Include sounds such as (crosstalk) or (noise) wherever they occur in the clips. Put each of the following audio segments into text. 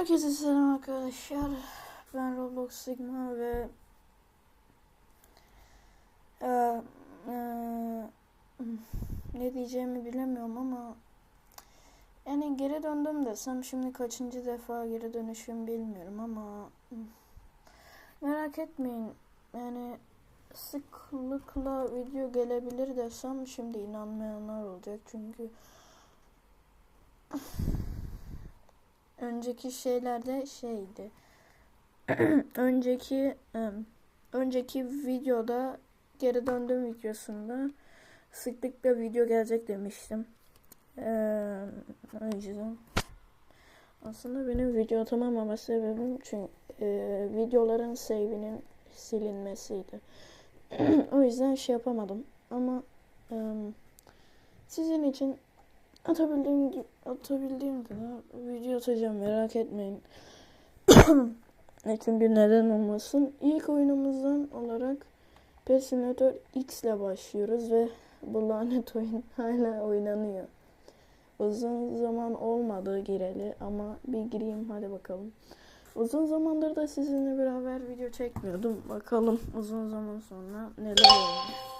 Herkese selam arkadaşlar. Ben Roblox Sigma ve Eee, eee, ne diyeceğimi bilemiyorum ama yani geri döndüm desem şimdi kaçıncı defa geri dönüşüm bilmiyorum ama merak etmeyin yani sıklıkla video gelebilir desem şimdi inanmayanlar olacak çünkü önceki şeylerde şeydi. (clears throat) önceki önceki videoda geri döndüm videosunda sıklıkla video gelecek demiştim. Eee o yüzden aslında benim video atamamama sebebim çünkü eee, videoların save'inin silinmesiydi. (clears throat) o yüzden şey yapamadım ama em, sizin için Atabildiğim gibi atabildiğim kadar video atacağım merak etmeyin. E (coughs) Çünkü neden olmasın? İlk oyunumuzdan olarak Simulator X ile başlıyoruz ve bu lanet (laughs) oyun hala oynanıyor. Uzun zaman olmadı gireli ama bir gireyim hadi bakalım. Uzun zamandır da sizinle beraber video çekmiyordum. Bakalım uzun zaman sonra neler olmuş.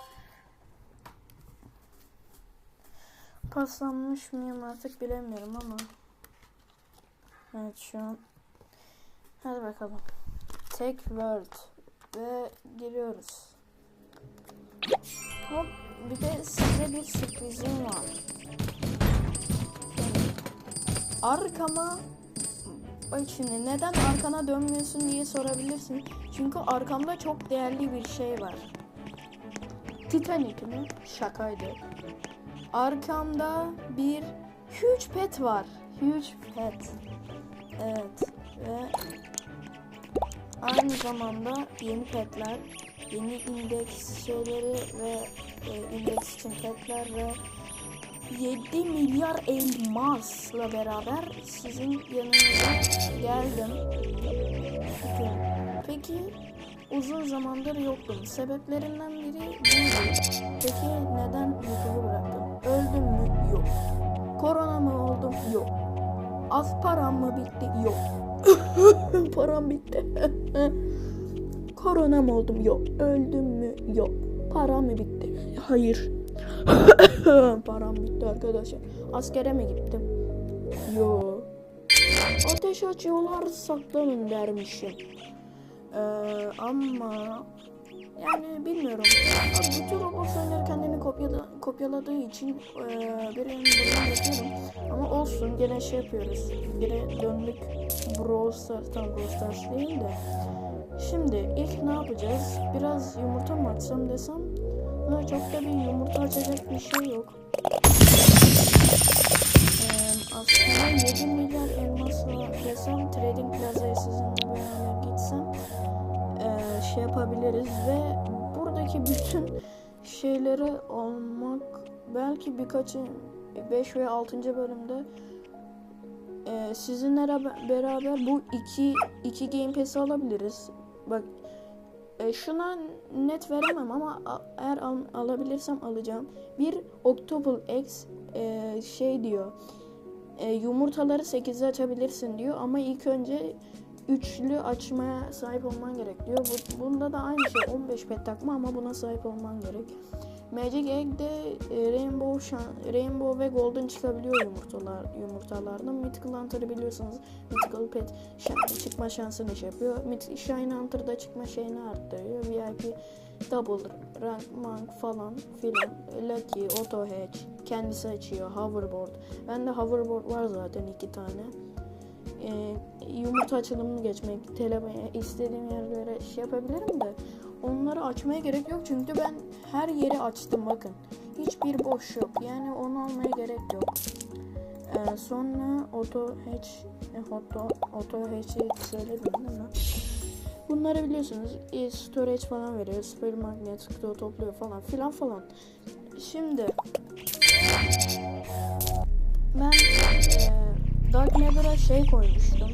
Paslanmış mıyım artık bilemiyorum ama. Evet şu an. Hadi bakalım. Tek word. Ve giriyoruz. Hop bir de size bir sürprizim var. Arkama Bak şimdi neden arkana dönmüyorsun diye sorabilirsin. Çünkü arkamda çok değerli bir şey var. Titanic mi? Şakaydı. Arkamda bir huge pet var. Huge pet. Evet. Ve aynı zamanda yeni petler, yeni indeks şeyleri ve e, indeks için petler ve 7 milyar elmasla beraber sizin yanınıza geldim. Peki, uzun zamandır yoktum. Sebeplerinden biri buydu. Peki neden YouTube'u bıraktım? Yok. Korona mı oldum? Yok. Az param mı bitti? Yok. (laughs) param bitti. (laughs) Korona mı oldum? Yok. Öldüm mü? Yok. Param mı bitti? Hayır. (laughs) param bitti arkadaşlar. Askere mi gittim? Yok. Ateş açıyorlar saklanın dermişim. Ee, ama yani bilmiyorum. Bütün robot oyunları kendini kopyala, kopyaladığı için e, birinin bunu yapıyorum. Ama olsun gene şey yapıyoruz. Gene döndük Brawl Stars, tam Brawl Stars değil de. Şimdi ilk ne yapacağız? Biraz yumurta mı açsam desem? Ha, çok da bir yumurta açacak bir şey yok. Ee, aslında 7 milyar elmasla desem Trading Plaza'ya sizinle şey yapabiliriz ve buradaki bütün şeyleri almak belki birkaçı 5 veya 6. bölümde e, sizinle beraber- bu iki iki Game Pass'i alabiliriz. Bak e, şuna net veremem ama a- eğer al- alabilirsem alacağım. Bir Octopus X e, şey diyor. E, yumurtaları 8'e açabilirsin diyor ama ilk önce üçlü açmaya sahip olman gerek diyor. Bu, bunda da aynı şey 15 pet takma ama buna sahip olman gerek. Magic Egg'de e, Rainbow şan, Rainbow ve Golden çıkabiliyor yumurtalar yumurtalardan. Mythical Hunter'ı biliyorsanız Mythical Pet çıkma şansını şey yapıyor. Shine Hunter'da çıkma şeyini arttırıyor. VIP Double Rank Monk falan filan. Lucky, Auto Hatch kendisi açıyor. Hoverboard. Bende hoverboard var zaten iki tane e, yumurta açılımını geçmek, telefon istediğim yerlere şey yapabilirim de onları açmaya gerek yok çünkü ben her yeri açtım bakın. Hiçbir boş yok. Yani onu almaya gerek yok. E, sonra auto hatch e, auto, auto hatch'i söyledim değil mi? Bunları biliyorsunuz. E, storage falan veriyor. Spell magnet to- topluyor falan filan falan. Şimdi e, Dark Nether'a şey koymuştum.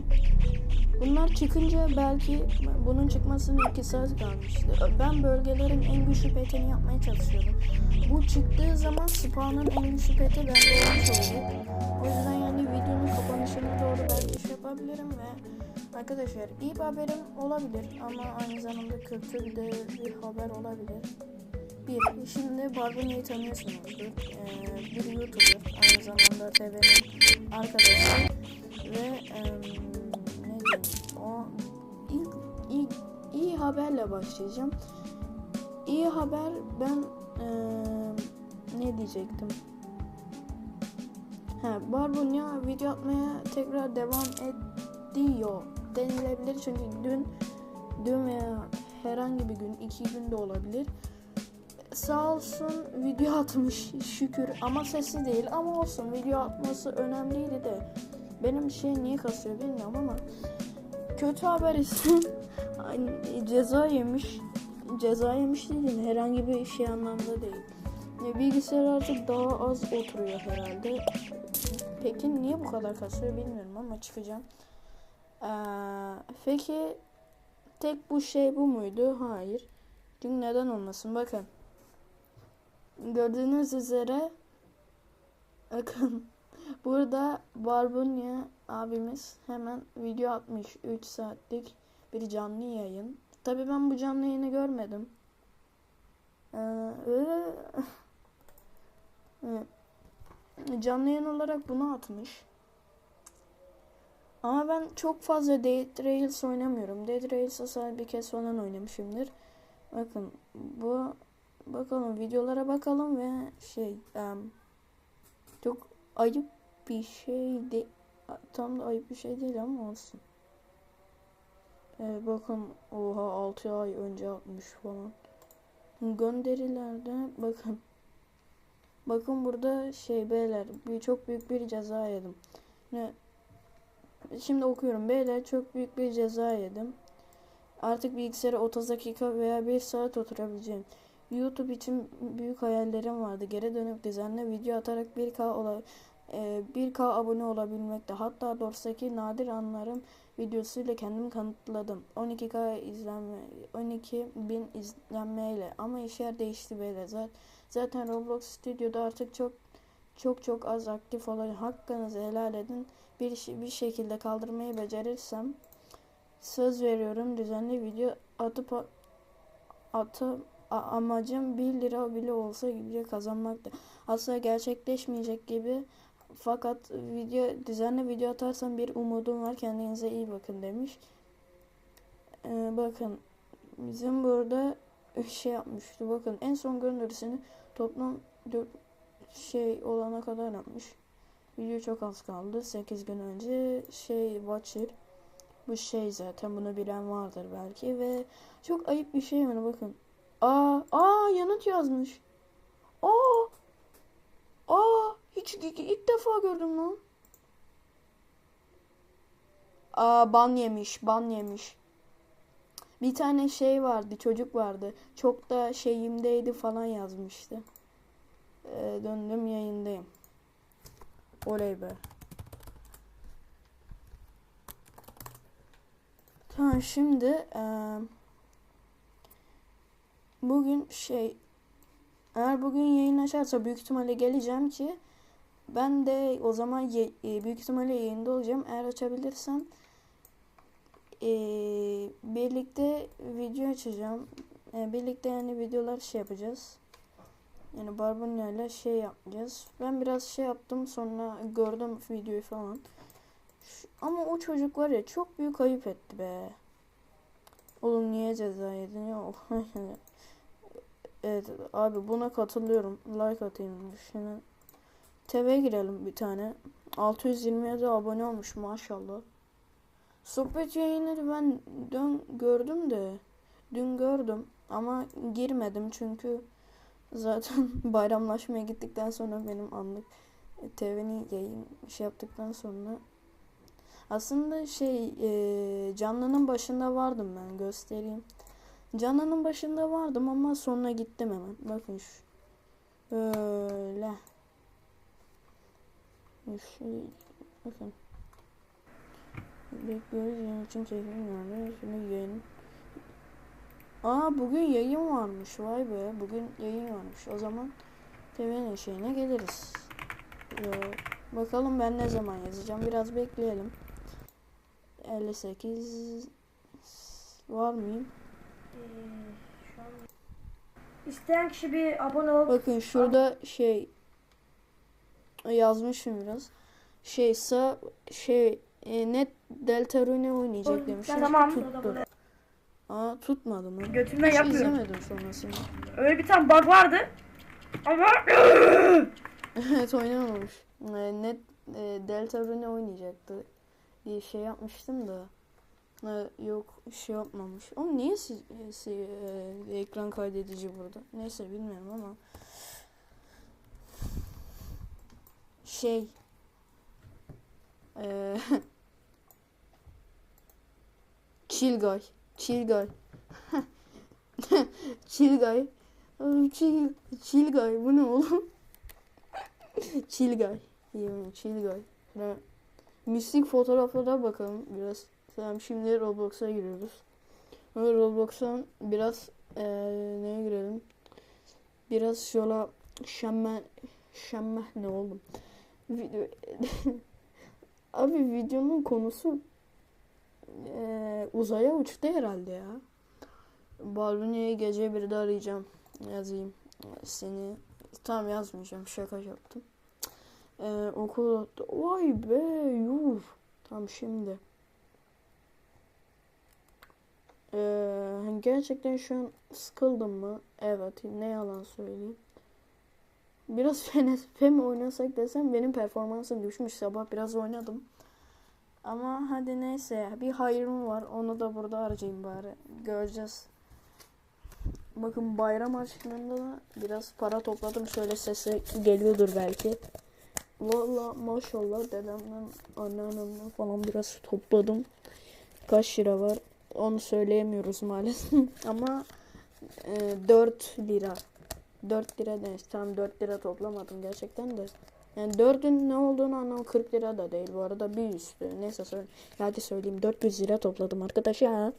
Bunlar çıkınca belki bunun çıkmasına 2 saat kalmıştı. Ben bölgelerin en güçlü petini yapmaya çalışıyorum. Bu çıktığı zaman spawn'ın en güçlü peti bende olmuş olacak. O yüzden yani videonun kapanışına doğru belki şey yapabilirim ve arkadaşlar iyi bir haberim olabilir ama aynı zamanda kötü de bir haber olabilir. Bir, şimdi Barbuni'yi tanıyorsunuzdur. Ee, bir YouTuber, aynı zamanda TV'nin arkadaşı ve em, ne diyeyim, o ilk, ilk iyi haberle başlayacağım. İyi haber ben em, ne diyecektim? Ha, Barbunya video atmaya tekrar devam ediyor denilebilir. Çünkü dün dün veya herhangi bir gün iki gün de olabilir. Sağ olsun video atmış şükür. Ama sesi değil. Ama olsun video atması önemliydi de benim şey niye kasıyor bilmiyorum ama kötü haber hani (laughs) ceza yemiş. Ceza yemiş değil herhangi bir şey anlamda değil. Ya bilgisayar artık daha az oturuyor herhalde. Peki niye bu kadar kasıyor bilmiyorum ama çıkacağım. Ee, peki tek bu şey bu muydu? Hayır. Çünkü neden olmasın? Bakın. Gördüğünüz üzere bakın burada Barbunya abimiz hemen video atmış 3 saatlik bir canlı yayın. Tabi ben bu canlı yayını görmedim. Ee, (laughs) canlı yayın olarak bunu atmış. Ama ben çok fazla Dead Rails oynamıyorum. Dead Rails'a sadece bir kez falan oynamışımdır. Bakın bu bakalım videolara bakalım ve şey um, çok ayıp bir şey de tam da ayıp bir şey değil ama olsun. Evet bakın oha 6 ay önce atmış falan. Gönderilerde bakın. Bakın burada şey beyler bir çok büyük bir ceza yedim. Ne Şimdi okuyorum beyler çok büyük bir ceza yedim. Artık bilgisayara 30 dakika veya 1 saat oturabileceğim. YouTube için büyük hayallerim vardı. Geri dönüp düzenli video atarak 1K ola, e, 1K abone olabilmekte. Hatta Dors'taki nadir anlarım videosuyla kendimi kanıtladım. 12K izlenme 12 bin izlenmeyle ama işler değişti böyle. Zaten Roblox Studio'da artık çok çok çok az aktif olacak. Hakkınızı helal edin. Bir, bir şekilde kaldırmayı becerirsem söz veriyorum düzenli video atıp atıp amacım 1 lira bile olsa gibi kazanmaktı. Asla gerçekleşmeyecek gibi fakat video düzenli video atarsam bir umudum var. Kendinize iyi bakın demiş. Ee, bakın bizim burada (laughs) şey yapmıştı. Bakın en son gönderisini toplam 4 şey olana kadar yapmış. Video çok az kaldı. 8 gün önce şey Watcher bu şey zaten bunu bilen vardır belki ve çok ayıp bir şey yani bakın Aa, aa yanıt yazmış. Aa. Hiç ilk defa gördüm lan. Aa, ban yemiş, ban yemiş. Bir tane şey vardı, çocuk vardı. Çok da şeyimdeydi falan yazmıştı. Ee, döndüm yayındayım. Oley be. Tamam şimdi eee bugün şey eğer bugün yayın açarsa büyük ihtimalle geleceğim ki ben de o zaman ye, e, büyük ihtimalle yayında olacağım. Eğer açabilirsem e, birlikte video açacağım. E, birlikte yani videolar şey yapacağız. Yani Barbunya ile şey yapacağız. Ben biraz şey yaptım sonra gördüm videoyu falan. Şu, ama o çocuk var ya çok büyük ayıp etti be. Oğlum niye ceza yedin ya? (laughs) Evet abi buna katılıyorum. Like atayım. Şimdi TV'ye girelim bir tane. 627 abone olmuş maşallah. Sohbet yayınları ben dün gördüm de dün gördüm ama girmedim çünkü zaten (laughs) bayramlaşmaya gittikten sonra benim anlık TV'nin yayın şey yaptıktan sonra aslında şey e, canlının başında vardım ben göstereyim. Canının başında vardım ama sonra gittim hemen. Bakın şu. Böyle. Bakın. Bekliyoruz yayın için çekilmiyor. Şimdi yayın. Aa bugün yayın varmış. Vay be. Bugün yayın varmış. O zaman TV'nin şeyine geliriz. Ee, bakalım ben ne zaman yazacağım. Biraz bekleyelim. 58 var mıyım? Ee, şu an İsteyen kişi bir abone ol. Bakın şurada şey yazmışım biraz. Şey sa şey e, net Deltarune oynayacak demiş. Tamam. Tuttu. Aa tutmadı mı? Götümden Hiç yapmıyor. izlemedim sonrasını. Öyle bir tane bug vardı. Ama (laughs) evet oynamamış. E, net e, Deltarune oynayacaktı diye şey yapmıştım da. E, yok şey yapmamış. Oğlum niye siz, e, si- e, ekran kaydedici burada? Neyse bilmiyorum ama. Şey. E, (laughs) chill guy. (laughs) Oğlum Chill, chill guy. Bu ne oğlum? (laughs) chill guy. Yemin chill guy. Ben mistik fotoğraflara bakalım biraz. Tamam şimdi Roblox'a giriyoruz. Sonra Roblox'tan biraz eee neye girelim? Biraz şöyle şemme şemme ne oğlum? Video (laughs) Abi videonun konusu eee, uzaya uçtu herhalde ya. Balbuni'yi gece bir de arayacağım. Yazayım. Seni tam yazmayacağım. Şaka yaptım. Ee, okul vay be yuh. Tam şimdi. Ee, gerçekten şu an sıkıldım mı? Evet. Ne yalan söyleyeyim. Biraz (laughs) FNSP mi oynasak desem benim performansım düşmüş. Sabah biraz oynadım. Ama hadi neyse. Bir hayrım var. Onu da burada harcayayım bari. Göreceğiz. Bakın bayram harçlığında da biraz para topladım. Şöyle sesi geliyordur belki. Valla maşallah dedemden anneannemden falan biraz topladım. Kaç lira var onu söyleyemiyoruz maalesef. (laughs) Ama e, 4 lira. 4 lira demiş. Tam 4 lira toplamadım gerçekten de. Yani 4'ün ne olduğunu anlam 40 lira da değil bu arada bir üstü. Neyse söyle. Hadi söyleyeyim 400 lira topladım arkadaşlar.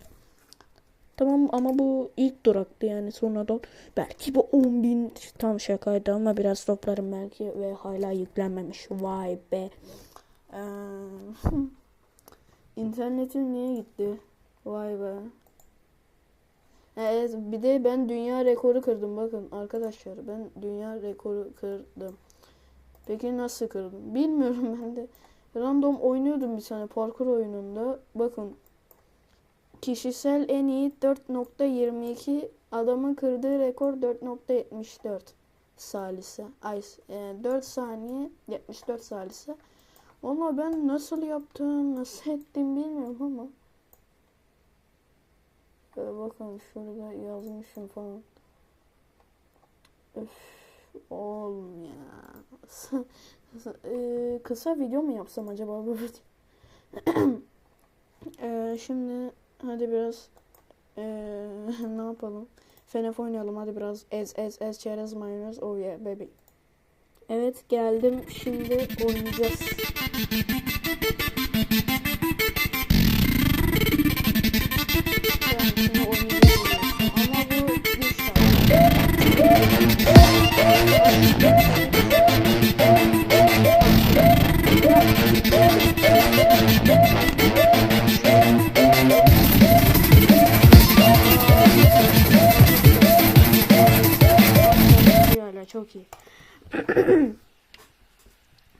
Tamam ama bu ilk duraktı yani sonradan belki bu 10 bin tam şakaydı ama biraz toplarım belki ve hala yüklenmemiş. Vay be. Ee, (laughs) internetin niye gitti? Vay be. Evet bir de ben dünya rekoru kırdım bakın arkadaşlar ben dünya rekoru kırdım. Peki nasıl kırdım? Bilmiyorum (laughs) ben de. Random oynuyordum bir tane parkur oyununda. Bakın Kişisel en iyi 4.22 adamın kırdığı rekor 4.74 salise. Ay, e, 4 saniye 74 salise. Ama ben nasıl yaptım, nasıl ettim bilmiyorum ama. Böyle bakın şurada yazmışım falan. Öf, oğlum ya. E, kısa video mu yapsam acaba bu video? (clears throat) E, şimdi Hadi biraz eee, (laughs) ne yapalım? FNF oynayalım hadi biraz. Ez ez ez çerez mayonez. Oh yeah baby. Evet geldim. Şimdi oynayacağız.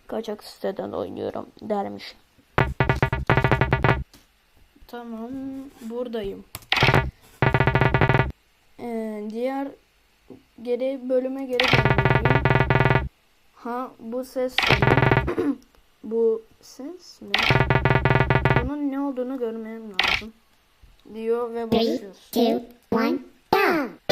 Kaçak siteden oynuyorum dermiş. Tamam buradayım. Ee, diğer geri bölüme geri dönmeliyim. Ha bu ses ne? (clears throat) bu ses ne? Bunun ne olduğunu görmem lazım. Diyor ve başlıyoruz. two, one, go!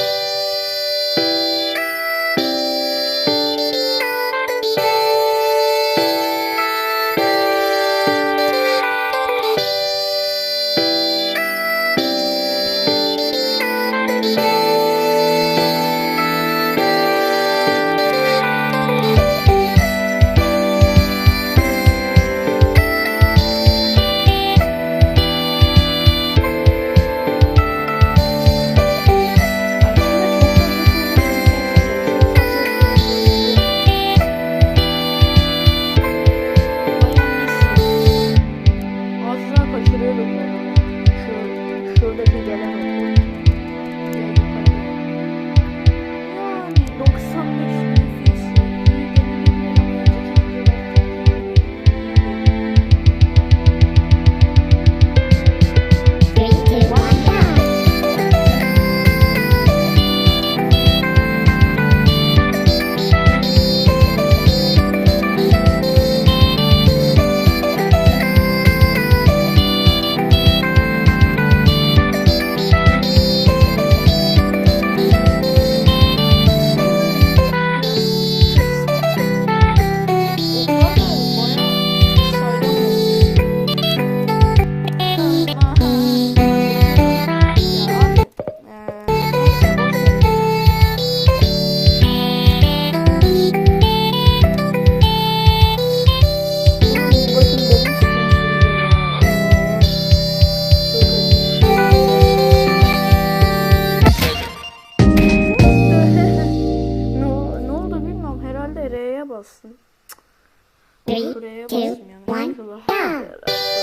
Bastım yani. one, Şurada. go.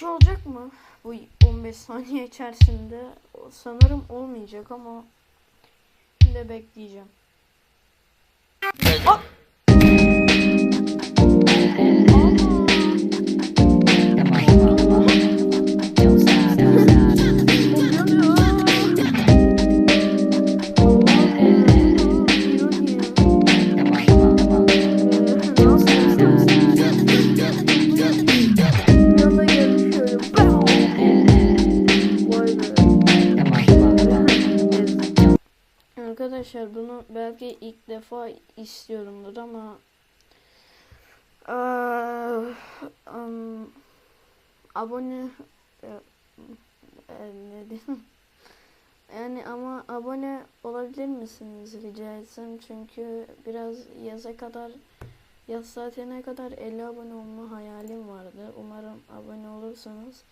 Bir şey olacak mı bu 15 saniye içerisinde? Sanırım olmayacak ama şimdi bekleyeceğim. Aa! Arkadaşlar bunu belki ilk defa istiyorumdur ama eee, am, abone e, e, ne diyeyim? (laughs) Yani ama abone olabilir misiniz rica etsem çünkü biraz yaza kadar yaz saatine kadar 50 abone olma hayalim vardı. Umarım abone olursanız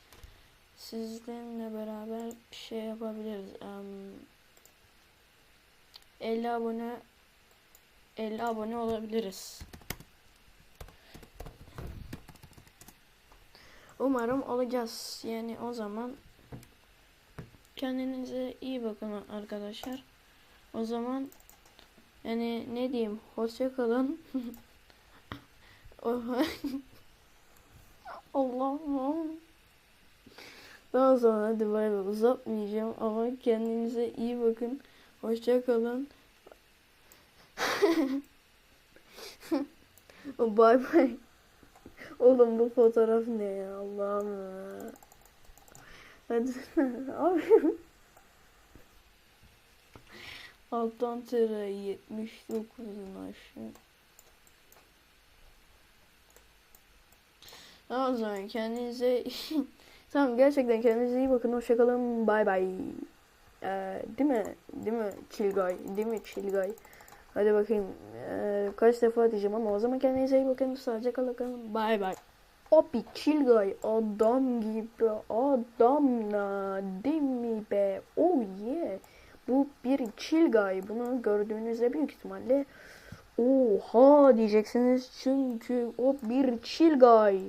sizlerle beraber bir şey yapabiliriz. Em, 50 abone 50 abone olabiliriz. Umarım olacağız. Yani o zaman kendinize iyi bakın arkadaşlar. O zaman yani ne diyeyim? Hoşça kalın. (laughs) Allah'ım. Daha sonra bay uzatmayacağım ama kendinize iyi bakın. Hoşça kalın. (laughs) bay bay. Oğlum bu fotoğraf ne ya Allah'ım ya. Hadi (laughs) abi. Alttan tere 79'un aşağı. O zaman kendinize (laughs) tamam gerçekten kendinize iyi bakın hoşçakalın bay bay ee, değil mi? Değil mi Çilgay değil mi Çilgay hadi bakayım. Ee, kaç defa diyeceğim ama o zaman kendinize iyi bakın. Sadece kalın. Bay bay. Abi Çilgay adam gibi adam la değil mi be? Oh yeah. Bu bir Çilgay bunu gördüğünüzde büyük ihtimalle Oha diyeceksiniz. Çünkü o bir Çilgay